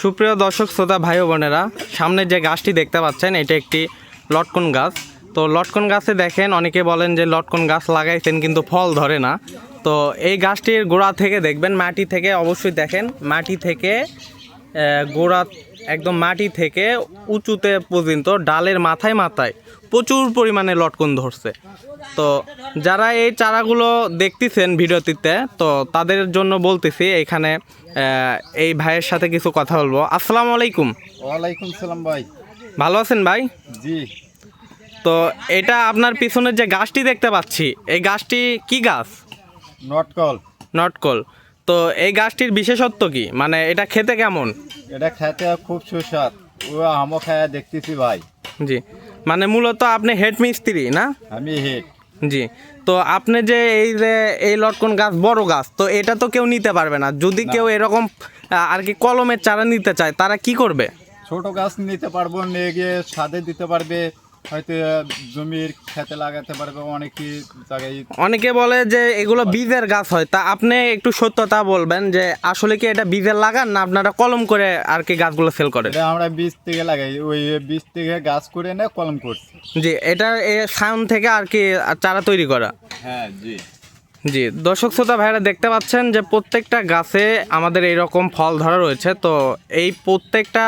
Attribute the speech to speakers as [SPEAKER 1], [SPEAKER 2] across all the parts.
[SPEAKER 1] সুপ্রিয় দর্শক, শ্রোতা, ভাই বোনেরা, সামনে যে গাছটি দেখতে পাচ্ছেন, এটা একটি লটকন গাছ। তো লটকন গাছে দেখেন, অনেকে বলেন যে লটকন গাছ লাগাইছেন কিন্তু ফল ধরে না। তো এই গাছটির গোড়া থেকে দেখবেন, মাটি থেকে অবশ্যই দেখেন, মাটি থেকে গোড়া একদম মাটি থেকে উঁচুতে পর্যন্ত ডালের মাথায় মাথায় প্রচুর পরিমাণে লটকন ধরছে। তো যারা এই চারাগুলো দেখতেছেন ভিডিওটিতে তো তাদের জন্য বলতেছি এখানে এই ভাইয়ের সাথে কিছু কথা বলব। আসসালামু আলাইকুম।
[SPEAKER 2] ওয়ালাইকুম সালাম ভাই।
[SPEAKER 1] ভালো আছেন ভাই?
[SPEAKER 2] জি।
[SPEAKER 1] তো এটা আপনার পিছনের যে গাছটি দেখতে পাচ্ছি এই গাছটি কি গাছ?
[SPEAKER 2] নটকল।
[SPEAKER 1] নটকল। তো এই গাছটির বিশেষত্ব কি? মানে এটা খেতে কেমন?
[SPEAKER 2] এটা খেতে খুব সুস্বাদ। ও আমও খায় দেখতেছি ভাই।
[SPEAKER 1] জি। মানে মূলত আপনি হেড মিস্ত্রি না?
[SPEAKER 2] আমি হেড।
[SPEAKER 1] জি। তো আপনি যে এই যে এই লটকন গাছ বড় গাছ তো এটা তো কেউ নিতে পারবে না। যদি কেউ এরকম আর কি কলমের চারা নিতে চায় তারা কি করবে?
[SPEAKER 2] ছোট গাছ নিতে পারব নিয়ে গিয়ে সাদে দিতে পারবে হয়তো জমির খেতে লাগাতে পারবে অনেকে জায়গায়।
[SPEAKER 1] অনেকে বলে যে এগুলো বীজের গাছ হয়। তা আপনি একটু সত্যতা বলবেন যে আসলে কি এটা বীজের লাগান না আপনারা কলম করে আর কি গাছগুলো সেল করেন?
[SPEAKER 2] এটা আমরা বীজ থেকে লাগাই। ওই বীজ থেকে গাছ করে এনে কলম করছি।
[SPEAKER 1] জি এটা এ সাউন্ড থেকে আর কি চারা তৈরি করা।
[SPEAKER 2] হ্যাঁ জি।
[SPEAKER 1] জি দর্শক শ্রোতা ভাইরা দেখতে পাচ্ছেন যে প্রত্যেকটা গাছে আমাদের এইরকম ফল ধরা রয়েছে। তো এই প্রত্যেকটা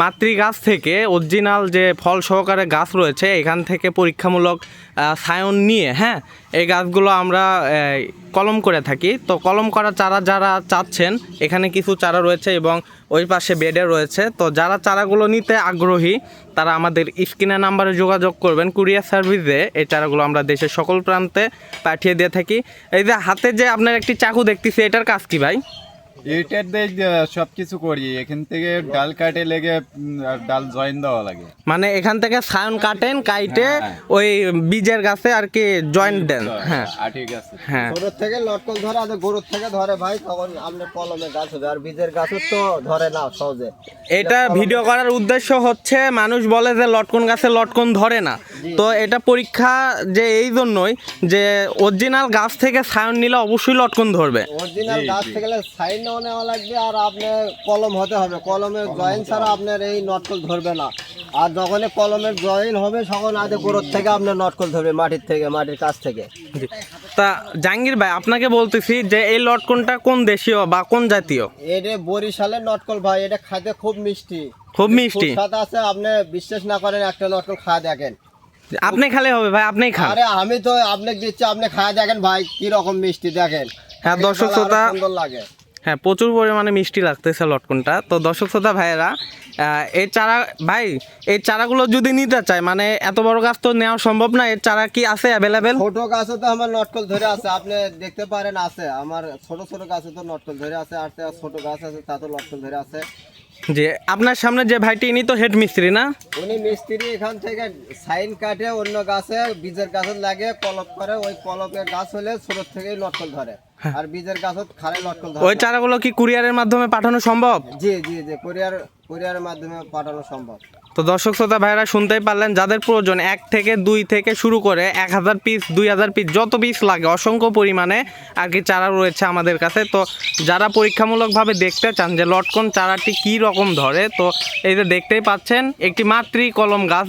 [SPEAKER 1] মাতৃ গাছ থেকে অরিজিনাল যে ফল সহকারে গাছ রয়েছে, এখান থেকে পরীক্ষামূলক সায়ন নিয়ে হ্যাঁ এই গাছগুলো আমরা কলম করে থাকি। তো কলম করা চারা যারা চাচ্ছেন, এখানে কিছু চারা রয়েছে এবং ওই পাশে বেডে রয়েছে। তো যারা চারাগুলো নিতে আগ্রহী, তারা আমাদের স্ক্রিনের নাম্বারে যোগাযোগ করবেন, কুরিয়ার সার্ভিসে। এই চারাগুলো আমরা দেশের সকল প্রান্তে পাঠিয়ে দিয়ে থাকি। এই যে হাতে যে আপনার একটি চাকু দেখতেছি, এটার কাজ কি ভাই?
[SPEAKER 2] এইটার দিয়ে সব কিছু করি। এখান থেকে ডাল কাটে লেগে ডাল জয়েন দেওয়া লাগে।
[SPEAKER 1] মানে এখান থেকে সায়ন কাটেন কাইটে
[SPEAKER 2] হ্যাঁ।
[SPEAKER 1] ওই বীজের গাছে আর কি জয়েন্ট দেন। হ্যাঁ।
[SPEAKER 2] আটি গাছ
[SPEAKER 1] হ্যাঁ।
[SPEAKER 3] গরুর থেকে লটকন ধরে আর গরুর থেকে ধরে ভাই তখন আপনার কলমের গাছ হবে আর বীজের তো ধরে না সহজে।
[SPEAKER 1] এটা ভিডিও করার উদ্দেশ্য হচ্ছে মানুষ বলে যে লটকন গাছে লটকন ধরে না। তো এটা পরীক্ষা যে এই জন্যই যে অরিজিনাল গাছ থেকে সায়ন নিলে অবশ্যই লটকন ধরবে।
[SPEAKER 3] অরিজিনাল গাছ থেকে সাইন নেওয়া নেওয়া লাগবে আর আপনার কলম হতে হবে। কলমের ছাড়া আপনার এই নটকল ধরবে না। আর যখন কলমের জয়েন হবে তখন আগে থেকে আপনার নটকল ধরবে মাটির থেকে মাটির কাছ থেকে।
[SPEAKER 1] তা জাহাঙ্গীর ভাই আপনাকে বলতেছি যে এই লটকনটা কোন দেশীয় বা কোন জাতীয়?
[SPEAKER 3] এটা বরিশালের নটকল ভাই এটা খাইতে খুব মিষ্টি।
[SPEAKER 1] খুব মিষ্টি।
[SPEAKER 3] স্বাদ আছে আপনি বিশ্বাস না করেন একটা নটকল খাওয়া দেখেন।
[SPEAKER 1] আপনি খালে হবে ভাই আপনি খান।
[SPEAKER 3] আরে আমি তো আপনাকে দিচ্ছি আপনি খাওয়া দেখেন ভাই কি রকম মিষ্টি দেখেন।
[SPEAKER 1] হ্যাঁ দর্শক শ্রোতা
[SPEAKER 3] সুন্দর লাগে।
[SPEAKER 1] হ্যাঁ প্রচুর পরিমাণে মিষ্টি লাগতেছে লটকনটা। তো দর্শক শ্রোতা ভাইয়েরা এই চারা ভাই এই চারাগুলো যদি নিতে চায় মানে এত বড় গাছ তো নেওয়া সম্ভব না এর চারা কি আছে অ্যাভেলেবেল
[SPEAKER 3] ছোট গাছে তো আমার নটকল ধরে আছে আপনি দেখতে পারেন আছে। আমার ছোট ছোট গাছে তো নটকল ধরে আছে আর ছোট গাছ আছে তা তো নটকল ধরে আছে।
[SPEAKER 1] যে আপনার সামনে যে ভাইটি ইনি তো হেড মিস্ত্রি না?
[SPEAKER 3] উনি মিস্ত্রি এখান থেকে সাইন কাটে অন্য গাছে বীজের গাছে লাগে কলপ করে ওই কলপের গাছ হলে ছোট থেকেই নটকল ধরে। আর বীজের গাছত খারে নটকল ধরে
[SPEAKER 1] ওই চারাগুলো কি কুরিয়ারের মাধ্যমে পাঠানো সম্ভব?
[SPEAKER 3] জি জি জি কোরিয়ার কোরিয়ারের মাধ্যমে পাঠানো সম্ভব।
[SPEAKER 1] তো দর্শক শ্রোতা ভাইরা শুনতেই পারলেন যাদের প্রয়োজন এক থেকে দুই থেকে শুরু করে এক হাজার পিস দুই হাজার পিস যত পিস লাগে অসংখ্য পরিমাণে আর কি চারা রয়েছে আমাদের কাছে। তো যারা পরীক্ষামূলকভাবে দেখতে চান যে লটকন চারাটি কি রকম ধরে তো এই যে দেখতেই পাচ্ছেন একটি মাতৃ কলম গাছ